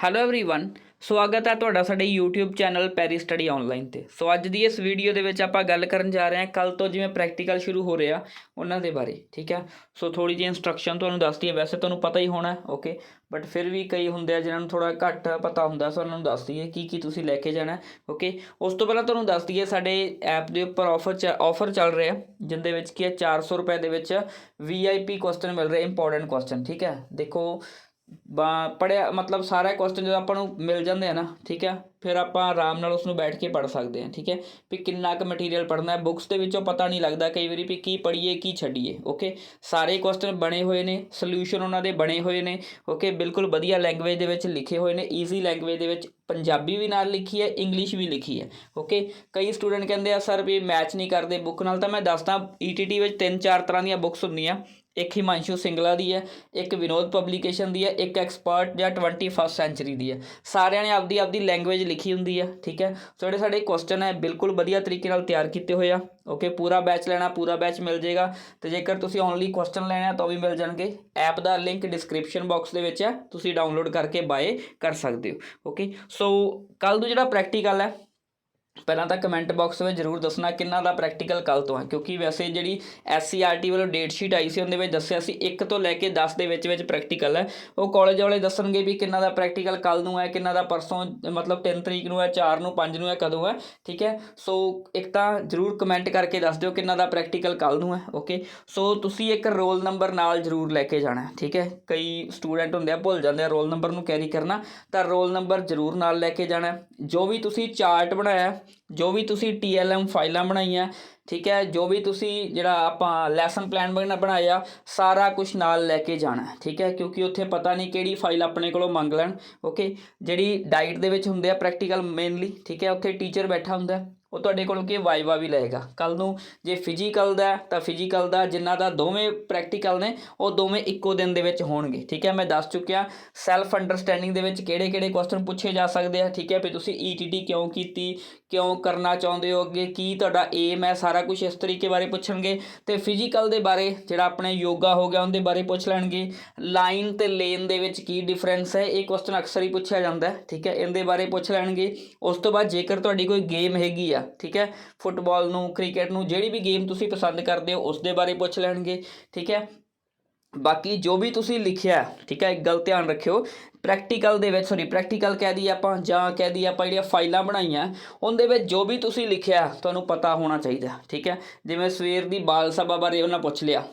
Hello everyone ਸਵਾਗਤ ਹੈ ਤੁਹਾਡਾ ਸਾਡੇ YouTube channel Perry study online ਤੇ ਸੋ ਅੱਜ ਦੀ ਇਸ ਵੀਡੀਓ ਦੇ ਵਿੱਚ ਆਪਾਂ ਗੱਲ ਕਰਨ ਜਾ ਰਹੇ ਹਾਂ ਕੱਲ ਤੋਂ ਜਿਵੇਂ ਪ੍ਰੈਕਟੀਕਲ ਸ਼ੁਰੂ ਹੋ ਰਿਹਾ ਉਹਨਾਂ ਦੇ ਬਾਰੇ ਠੀਕ ਹੈ ਸੋ ਥੋੜੀ ਜਿਹੀ ਇਨਸਟਰਕਸ਼ਨ ਤੁਹਾਨੂੰ ਦੱਸਦੀ ਹੈ ਵੈਸੇ ਤੁਹਾਨੂੰ ਪਤਾ ਹੀ ਹੋਣਾ ਓਕੇ ਬਟ ਫਿਰ ਵੀ ਕਈ ਹੁੰਦੇ ਆ ਜਿਨ੍ਹਾਂ ਨੂੰ ਥੋੜਾ ਘੱਟ ਪਤਾ ਹੁੰਦਾ ਸੋ ਉਹਨਾਂ ਨੂੰ ਦੱਸ ਦਈਏ ਕੀ ਕੀ ਤੁਸੀਂ ਲੈ ਕੇ ਜਾਣਾ ਓਕੇ ਉਸ ਤੋਂ ਪਹਿਲਾਂ ਤੁਹਾਨੂੰ ਦੱਸ ਦਈਏ ਸਾਡੇ ਐਪ ਦੇ ਉੱਪਰ ਆਫਰ ਆਫਰ ਚੱਲ ਰਿਹਾ ਜਿੰਦੇ ਵਿੱਚ ਕੀ ਹੈ 400 ਰੁਪਏ ਦੇ ਵਿੱਚ ਵੀਆਈਪੀ ਕੁਐਸਚਨ ਮਿਲ ਰਿਹਾ ਇੰਪੋਰਟੈਂਟ ਕੁਐਸਚਨ ਠੀਕ ਹੈ ਦੇਖੋ ਬਾ ਪੜਿਆ ਮਤਲਬ ਸਾਰਾ ਕੁਐਸਚਨ ਜਦੋਂ ਆਪਾਂ ਨੂੰ ਮਿਲ ਜਾਂਦੇ ਆ ਨਾ, ਠੀਕ ਹੈ ਫਿਰ ਆਪਾਂ ਆਰਾਮ ਨਾਲ ਉਸ ਨੂੰ ਬੈਠ ਕੇ ਪੜ ਸਕਦੇ ਹਾਂ ਠੀਕ ਹੈ ਵੀ ਕਿੰਨਾ ਕੁ ਮਟੀਰੀਅਲ ਪੜਨਾ ਹੈ ਬੁੱਕਸ ਦੇ ਵਿੱਚੋਂ ਪਤਾ ਨਹੀਂ ਲੱਗਦਾ ਕਈ ਵਾਰੀ ਵੀ ਕੀ ਪੜੀਏ ਕੀ ਛੱਡੀਏ ਓਕੇ ਸਾਰੇ ਕੁਐਸਚਨ ਬਣੇ ਹੋਏ ਨੇ ਸੋਲੂਸ਼ਨ ਉਹਨਾਂ ਦੇ ਬਣੇ ਹੋਏ ਨੇ ਓਕੇ ਬਿਲਕੁਲ ਵਧੀਆ ਲੈਂਗੁਏਜ ਦੇ ਵਿੱਚ ਲਿਖੇ ਹੋਏ ਨੇ ਈਜ਼ੀ ਲੈਂਗੁਏਜ ਦੇ ਵਿੱਚ ਪੰਜਾਬੀ ਵੀ ਨਾਲ ਲਿਖੀ ਹੈ ਇੰਗਲਿਸ਼ ਵੀ ਲਿਖੀ ਹੈ ਓਕੇ ਕਈ ਸਟੂਡੈਂਟ ਕਹਿੰਦੇ ਆ ਸਰ ਵੀ ਮੈਚ ਨਹੀਂ ਕਰਦੇ ਬੁੱਕ ਨਾਲ, ਤਾਂ ਮੈਂ ਦੱਸਦਾ ਈਟੀਟੀ ਵਿੱਚ ਤਿੰਨ ਚਾਰ ਤਰ੍ਹਾਂ ਦੀਆਂ ਬੁੱਕਸ ਹੁੰਦੀਆਂ। ਇੱਕ ਹਿਮਾਂਸ਼ੂ ਸਿੰਗਲਾ ਦੀ ਹੈ, ਇੱਕ ਵਿਨੋਦ ਪਬਲੀਕੇਸ਼ਨ ਦੀ ਹੈ, ਇੱਕ ਐਕਸਪਰਟ ਜਾਂ 21st ਸੈਂਚਰੀ ਦੀ ਹੈ। ਸਾਰਿਆਂ ਨੇ ਆਪਦੀ ਆਪਦੀ ਲੈਂਗੁਏਜ ਲਿਖੀ ਹੁੰਦੀ ਹੈ, ਠੀਕ ਹੈ? ਸੋ ਜਿਹੜੇ ਸਾਡੇ ਕੁਐਸਚਨ ਹੈ, ਬਿਲਕੁਲ ਵਧੀਆ ਤਰੀਕੇ ਨਾਲ ਤਿਆਰ ਕੀਤੇ ਹੋਏ ਆ। ਓਕੇ ਪੂਰਾ ਬੈਚ ਲੈਣਾ, ਪੂਰਾ ਬੈਚ ਮਿਲ ਜਾਏਗਾ। ਤੇ ਜੇਕਰ ਤੁਸੀਂ ਓਨਲੀ ਕੁਐਸਚਨ ਲੈਣਾ ਆ, ਤਾਂ ਵੀ ਮਿਲ ਜਾਣਗੇ। ਐਪ ਦਾ ਲਿੰਕ ਡਿਸਕ੍ਰਿਪਸ਼ਨ ਬਾਕਸ ਦੇ ਵਿੱਚ ਹੈ, ਤੁਸੀਂ ਡਾਊਨਲੋਡ ਕਰਕੇ ਬਾਏ ਕਰ ਸਕਦੇ ਹੋ। ਓਕੇ ਸੋ ਕੱਲ ਨੂੰ ਜਿਹੜਾ ਪ੍ਰੈਕਟੀਕਲ ਹੈ ਪਹਿਲਾਂ ਤਾਂ ਕਮੈਂਟ ਬਾਕਸ ਵਿੱਚ ਜਰੂਰ ਦੱਸਣਾ ਕਿੰਨਾ ਦਾ ਪ੍ਰੈਕਟੀਕਲ ਕੱਲ ਤੋਂ ਹੈ, ਕਿਉਂਕਿ ਵੈਸੇ ਜਿਹੜੀ ਐਸਸੀਆਰਟੀ ਵੱਲੋਂ ਡੇਟ ਸ਼ੀਟ ਆਈ ਸੀ, ਉਹਦੇ ਵਿੱਚ ਦੱਸਿਆ ਸੀ 1 ਤੋਂ ਲੈ ਕੇ 10 ਦੇ ਵਿੱਚ ਵਿੱਚ ਪ੍ਰੈਕਟੀਕਲ ਹੈ। ਉਹ ਕਾਲਜ ਵਾਲੇ ਦੱਸਣਗੇ ਵੀ ਕਿੰਨਾ ਦਾ ਪ੍ਰੈਕਟੀਕਲ ਕੱਲ ਨੂੰ ਹੈ, ਕਿੰਨਾ ਦਾ ਪਰਸੋਂ, ਮਤਲਬ 3 ਤਰੀਕ ਨੂੰ ਹੈ 4 ਨੂੰ 5 ਨੂੰ ਹੈ, ਕਦੋਂ ਹੈ, ਠੀਕ ਹੈ? ਸੋ ਇੱਕ ਤਾਂ ਜਰੂਰ ਕਮੈਂਟ ਕਰਕੇ ਦੱਸ ਦਿਓ ਕਿੰਨਾ ਦਾ ਪ੍ਰੈਕਟੀਕਲ ਕੱਲ ਨੂੰ ਹੈ ਓਕੇ ਸੋ ਤੁਸੀਂ ਇੱਕ ਰੋਲ ਨੰਬਰ ਨਾਲ ਜਰੂਰ ਲੈ ਕੇ ਜਾਣਾ, ਠੀਕ ਹੈ? ਕਈ ਸਟੂਡੈਂਟ ਹੁੰਦੇ ਆ, ਭੁੱਲ ਜਾਂਦੇ ਆ ਰੋਲ ਨੰਬਰ ਨੂੰ ਕੈਰੀ ਕਰਨਾ, ਤਾਂ ਰੋਲ ਨੰਬਰ ਜਰੂਰ ਨਾਲ ਲੈ ਕੇ ਜਾਣਾ ਜੋ ਵੀ ਤੁਸੀਂ ਚਾਰਟ ਬਣਾਇਆ ਜੋ ਵੀ ਤੁਸੀਂ TLM ਫਾਈਲਾਂ ਬਣਾਈਆਂ, ਠੀਕ ਹੈ, ਜੋ ਵੀ ਤੁਸੀਂ ਜਿਹੜਾ ਆਪਾਂ ਲੈਸਨ ਪਲਾਨ ਬਣਾ ਬਣਾਇਆ ਸਾਰਾ ਕੁਝ ਨਾਲ ਲੈ ਕੇ ਜਾਣਾ, ਠੀਕ ਹੈ, ਕਿਉਂਕਿ ਉੱਥੇ ਪਤਾ ਨਹੀਂ ਕਿਹੜੀ ਫਾਈਲ ਆਪਣੇ ਕੋਲੋਂ ਮੰਗ ਲੈਣ ਓਕੇ ਜਿਹੜੀ ਡਾਈਟ ਦੇ ਵਿੱਚ ਹੁੰਦੇ ਆ ਪ੍ਰੈਕਟੀਕਲ ਮੇਨਲੀ ਠੀਕ ਹੈ, ਉੱਥੇ ਟੀਚਰ ਬੈਠਾ ਹੁੰਦਾ। ਉਹ ਤੁਹਾਡੇ ਕੋਲੋਂ ਕੀ ਵਾਈਵਾ ਵੀ ਲਏਗਾ? ਕੱਲ ਨੂੰ ਜੇ ਫਿਜ਼ੀਕਲ ਦਾ ਤਾਂ ਫਿਜ਼ੀਕਲ ਦਾ ਜਿਨ੍ਹਾਂ ਦਾ ਦੋਵੇਂ ਪ੍ਰੈਕਟੀਕਲ ਨੇ, ਉਹ ਦੋਵੇਂ ਇੱਕੋ ਦਿਨ ਦੇ ਵਿੱਚ ਹੋਣਗੇ। ਠੀਕ ਹੈ, ਮੈਂ ਦੱਸ ਚੁੱਕਿਆ ਸੈਲਫ ਅੰਡਰਸਟੈਂਡਿੰਗ ਦੇ ਵਿੱਚ ਕਿਹੜੇ ਕਿਹੜੇ ਕੁਐਸਚਨ ਪੁੱਛੇ ਜਾ ਸਕਦੇ ਆ। ਠੀਕ ਹੈ, ਵੀ ਤੁਸੀਂ ਈਟੀਟੀ ਕਿਉਂ ਕੀਤੀ, ਕਿਉਂ ਕਰਨਾ ਚਾਹੁੰਦੇ ਹੋ ਅੱਗੇ, ਕੀ ਤੁਹਾਡਾ ਏਮ ਹੈ, ਸਾਰਾ ਕੁਝ ਇਸ ਤਰੀਕੇ ਬਾਰੇ ਪੁੱਛਣਗੇ। ਤੇ ਫਿਜ਼ੀਕਲ ਦੇ ਬਾਰੇ ਜਿਹੜਾ ਆਪਣੇ ਯੋਗਾ ਹੋ ਗਿਆ, ਉਹਦੇ ਬਾਰੇ ਪੁੱਛ ਲੈਣਗੇ। ਲਾਈਨ ਤੇ ਲੇਨ ਦੇ ਵਿੱਚ ਕੀ ਡਿਫਰੈਂਸ ਹੈ, ਇਹ ਕੁਐਸਚਨ ਅਕਸਰ ਹੀ ਪੁੱਛਿਆ ਜਾਂਦਾ ਹੈ। ਠੀਕ ਹੈ, ਇਹਦੇ ਬਾਰੇ ਪੁੱਛ ਲੈਣਗੇ। ਉਸ ਤੋਂ ਬਾਅਦ ਜੇਕਰ ਤੁਹਾਡੀ ਕੋਈ ਗੇਮ ਹੈਗੀ ਆ ਠੀਕ ਹੈ? ਫੁੱਟਬਾਲ ਨੂੰ, ਕ੍ਰਿਕਟ ਨੂੰ, ਜਿਹੜੀ ਵੀ ਗੇਮ ਤੁਸੀਂ ਪਸੰਦ ਕਰਦੇ ਹੋ ਉਸ ਦੇ ਬਾਰੇ ਪੁੱਛ ਲੈਣਗੇ, ਠੀਕ ਹੈ? ਬਾਕੀ ਜੋ ਵੀ ਤੁਸੀਂ ਲਿਖਿਆ, ਠੀਕ ਹੈ, ਇੱਕ ਗੱਲ ਧਿਆਨ ਰੱਖਿਓ ਪ੍ਰੈਕਟੀਕਲ ਦੇ ਵਿੱਚ ਸੌਰੀ ਪ੍ਰੈਕਟੀਕਲ ਕਹਿ ਦਈਏ ਆਪਾਂ, ਜਾਂ ਕਹਿ ਦਈਏ ਆਪਾਂ ਜਿਹੜੀਆਂ ਫਾਈਲਾਂ ਬਣਾਈਆਂ, ਉਹਦੇ ਵਿੱਚ ਜੋ ਵੀ ਤੁਸੀਂ ਲਿਖਿਆ, ਤੁਹਾਨੂੰ ਪਤਾ ਹੋਣਾ ਚਾਹੀਦਾ, ਠੀਕ ਹੈ? ਜਿਵੇਂ ਸਵੇਰ ਦੀ ਬਾਲ ਸਭਾ ਬਾਰੇ ਉਹਨਾਂ ਪੁੱਛ ਲਿਆ।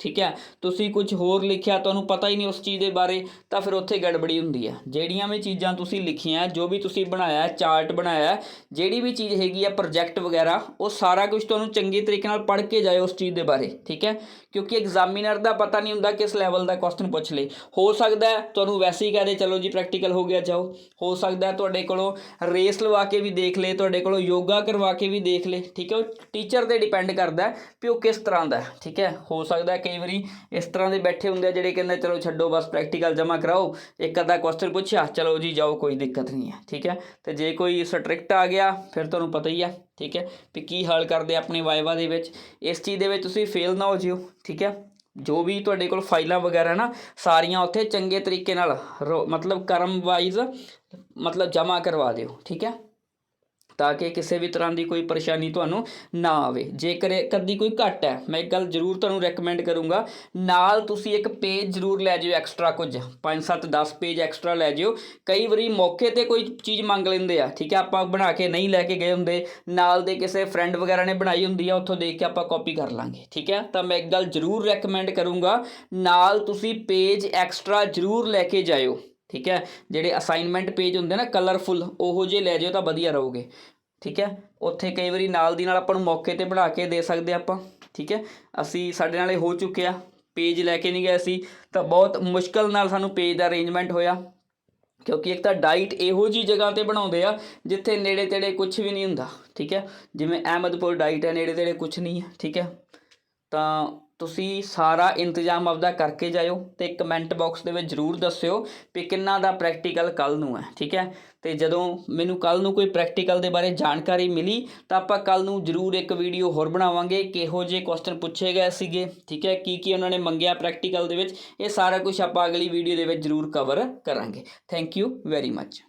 ਠੀਕ ਹੈ? ਤੁਸੀਂ ਕੁਝ ਹੋਰ ਲਿਖਿਆ, ਤੁਹਾਨੂੰ ਪਤਾ ਹੀ ਨਹੀਂ ਉਸ ਚੀਜ਼ ਦੇ ਬਾਰੇ, ਤਾਂ ਫਿਰ ਉੱਥੇ ਗੜਬੜੀ ਹੁੰਦੀ ਹੈ। ਜਿਹੜੀਆਂ ਵੀ ਚੀਜ਼ਾਂ ਤੁਸੀਂ ਲਿਖੀਆਂ, ਜੋ ਵੀ ਤੁਸੀਂ ਬਣਾਇਆ, ਚਾਰਟ ਬਣਾਇਆ, ਜਿਹੜੀ ਵੀ ਚੀਜ਼ ਹੈਗੀ ਆ ਪ੍ਰੋਜੈਕਟ ਵਗੈਰਾ, ਉਹ ਸਾਰਾ ਕੁਝ ਤੁਹਾਨੂੰ ਚੰਗੇ ਤਰੀਕੇ ਨਾਲ ਪੜ੍ਹ ਕੇ ਜਾਏ ਉਸ ਚੀਜ਼ ਦੇ ਬਾਰੇ, ਠੀਕ ਹੈ? ਕਿਉਂਕਿ ਐਗਜ਼ਾਮੀਨਰ ਦਾ ਪਤਾ ਨਹੀਂ ਹੁੰਦਾ ਕਿਸ ਲੈਵਲ ਦਾ ਕੁਐਸਚਨ ਪੁੱਛ ਲੇ ਹੋ ਸਕਦਾ ਤੁਹਾਨੂੰ ਵੈਸੇ ਹੀ ਕਹਦੇ ਚਲੋ ਜੀ ਪ੍ਰੈਕਟੀਕਲ ਹੋ ਗਿਆ, ਜਾਓ। ਹੋ ਸਕਦਾ ਤੁਹਾਡੇ ਕੋਲੋਂ ਰੇਸ ਲਵਾ ਕੇ ਵੀ ਦੇਖ ਲੇ ਤੁਹਾਡੇ ਕੋਲੋਂ ਯੋਗਾ ਕਰਵਾ ਕੇ ਵੀ ਦੇਖ ਲੇ ਠੀਕ ਹੈ? ਉਹ ਟੀਚਰ ਤੇ ਡਿਪੈਂਡ ਕਰਦਾ ਹੈ ਵੀ ਉਹ ਕਿਸ ਤਰ੍ਹਾਂ ਦਾ ਠੀਕ ਹੈ? ਹੋ ਸਕਦਾ ਕਿ ਕਈ ਵਾਰੀ ਇਸ ਤਰ੍ਹਾਂ ਦੇ ਬੈਠੇ ਹੁੰਦੇ ਆ ਜਿਹੜੇ ਕਹਿੰਦੇ ਚਲੋ ਛੱਡੋ ਬਸ ਪ੍ਰੈਕਟੀਕਲ ਜਮ੍ਹਾਂ ਕਰਾਓ, ਇੱਕ ਅੱਧਾ ਕੁਐਸਚਨ ਪੁੱਛਿਆ, ਚਲੋ ਜੀ ਜਾਓ, ਕੋਈ ਦਿੱਕਤ ਨਹੀਂ ਹੈ, ਠੀਕ ਹੈ? ਤੇ ਜੇ ਕੋਈ ਸਟ੍ਰਿਕਟ ਆ ਗਿਆ, ਫਿਰ ਤੁਹਾਨੂੰ ਪਤਾ ਹੀ ਆ, ਠੀਕ ਹੈ? ਵੀ ਕੀ ਹਾਲ ਕਰਦੇ ਆਪਣੇ ਵਾਇਵਾ ਦੇ ਵਿੱਚ, ਇਸ ਚੀਜ਼ ਦੇ ਵਿੱਚ ਤੁਸੀਂ ਫੇਲ ਨਾ ਹੋ ਜਿਓ, ਠੀਕ ਹੈ? ਜੋ ਵੀ ਤੁਹਾਡੇ ਕੋਲ ਫਾਈਲਾਂ ਵਗੈਰਾ ਨਾ, ਸਾਰੀਆਂ ਉੱਥੇ ਚੰਗੇ ਤਰੀਕੇ ਨਾਲ, ਰੋ- ਮਤਲਬ ਕਰਮ ਵਾਈਜ਼ ਮਤਲਬ ਜਮ੍ਹਾਂ ਕਰਵਾ ਦਿਓ, ਠੀਕ ਹੈ? ਤਾਂ ਕਿ ਕਿਸੇ ਵੀ ਤਰ੍ਹਾਂ ਦੀ ਕੋਈ ਪਰੇਸ਼ਾਨੀ ਤੁਹਾਨੂੰ ਨਾ ਆਵੇ। ਜੇਕਰ ਕਦੀ ਕੋਈ ਘਟ ਹੈ, ਮੈਂ ਇੱਕ ਗੱਲ ਜ਼ਰੂਰ ਤੁਹਾਨੂੰ ਰეკਮੈਂਡ ਕਰੂੰਗਾ। ਨਾਲ ਤੁਸੀਂ ਇੱਕ ਪੇਜ ਜ਼ਰੂਰ ਲੈ ਜਿਓ ਐਕਸਟਰਾ ਕੁਝ। 5 7 10 ਪੇਜ ਐਕਸਟਰਾ ਲੈ ਜਿਓ। ਕਈ ਵਾਰੀ ਮੌਕੇ ਤੇ ਕੋਈ ਚੀਜ਼ ਮੰਗ ਲੈਂਦੇ ਆ, ਠੀਕ ਹੈ, ਆਪਾਂ ਬਣਾ ਕੇ ਨਹੀਂ ਲੈ ਕੇ ਗਏ ਹੁੰਦੇ। ਨਾਲ ਦੇ ਕਿਸੇ ਫਰੈਂਡ ਵਗੈਰਾ ਨੇ ਬਣਾਈ ਹੁੰਦੀ ਆ, ਉੱਥੋਂ ਦੇਖ ਕੇ ਆਪਾਂ ਕਾਪੀ ਕਰ ਲਾਂਗੇ, ਠੀਕ ਹੈ। ਤਾਂ ਮੈਂ ਇੱਕ ਗੱਲ ਜ਼ਰੂਰ ਰეკਮੈਂਡ ਕਰੂੰਗਾ। ਨਾਲ ਤੁਸੀਂ ਪੇਜ ਐਕਸਟਰਾ ਜ਼ਰੂਰ ਲੈ ਕੇ ਜਾਇਓ। ਠੀਕ ਹੈ? ਜਿਹੜੇ ਅਸਾਈਨਮੈਂਟ ਪੇਜ ਹੁੰਦੇ ਨਾ ਕਲਰਫੁਲ ਉਹੋ ਜਿਹੇ ਲੈ ਜਿਓ ਤਾਂ ਵਧੀਆ ਰਹੋਗੇ। ਠੀਕ ਹੈ? ਉੱਥੇ ਕਈ ਵਾਰੀ ਨਾਲ ਦੀ ਨਾਲ ਆਪਾਂ ਨੂੰ ਮੌਕੇ ਤੇ ਬਣਾ ਕੇ ਦੇ ਸਕਦੇ ਆਪਾਂ। ਠੀਕ ਹੈ? ਅਸੀਂ ਸਾਡੇ ਨਾਲ ਇਹ ਹੋ ਚੁੱਕਿਆ ਪੇਜ ਲੈ ਕੇ ਨਹੀਂ ਗਏ ਸੀ ਤਾਂ ਬਹੁਤ ਮੁਸ਼ਕਲ ਨਾਲ ਸਾਨੂੰ ਪੇਜ ਦਾ ਅਰੇਂਜਮੈਂਟ ਹੋਇਆ। ਕਿਉਂਕਿ ਇੱਕ ਤਾਂ ਡਾਈਟ ਇਹੋ ਜੀ ਜਗ੍ਹਾ ਤੇ ਬਣਾਉਂਦੇ ਆ, ਜਿੱਥੇ ਨੇੜੇ ਤੇੜੇ ਕੁਝ ਵੀ ਨਹੀਂ ਹੁੰਦਾ। ਠੀਕ ਹੈ? ਜਿਵੇਂ ਅਹਿਮਦਪੁਰ ਡਾਈਟ ਹੈ, ਨੇੜੇ ਤੇੜੇ ਕੁਝ ਨਹੀਂ ਹੈ। ਠੀਕ ਹੈ? ਤਾਂ ਤੁਸੀਂ ਸਾਰਾ ਇੰਤਜ਼ਾਮ ਆਪਦਾ ਕਰਕੇ ਜਾਇਓ ਤੇ ਕਮੈਂਟ ਬਾਕਸ ਦੇ ਵਿੱਚ ਜਰੂਰ ਦੱਸਿਓ ਵੀ ਕਿੰਨਾ ਦਾ ਪ੍ਰੈਕਟੀਕਲ ਕੱਲ ਨੂੰ ਹੈ, ਠੀਕ ਹੈ? ਤੇ ਜਦੋਂ ਮੈਨੂੰ ਕੱਲ ਨੂੰ ਕੋਈ ਪ੍ਰੈਕਟੀਕਲ ਦੇ ਬਾਰੇ ਜਾਣਕਾਰੀ ਮਿਲੀ, ਤਾਂ ਆਪਾਂ ਕੱਲ ਨੂੰ ਜਰੂਰ ਇੱਕ ਵੀਡੀਓ ਹੋਰ ਬਣਾਵਾਂਗੇ, ਕਿਹੋ ਜਿਹੇ ਕੁਐਸਚਨ ਪੁੱਛੇ ਗਏ ਸੀਗੇ, ਠੀਕ ਹੈ? ਕੀ ਕੀ ਉਹਨਾਂ ਨੇ ਮੰਗਿਆ ਪ੍ਰੈਕਟੀਕਲ ਦੇ ਵਿੱਚ, ਇਹ ਸਾਰਾ ਕੁਝ ਆਪਾਂ ਅਗਲੀ ਵੀਡੀਓ ਦੇ ਵਿੱਚ ਜਰੂਰ ਕਵਰ ਕਰਾਂਗੇ। Thank you very much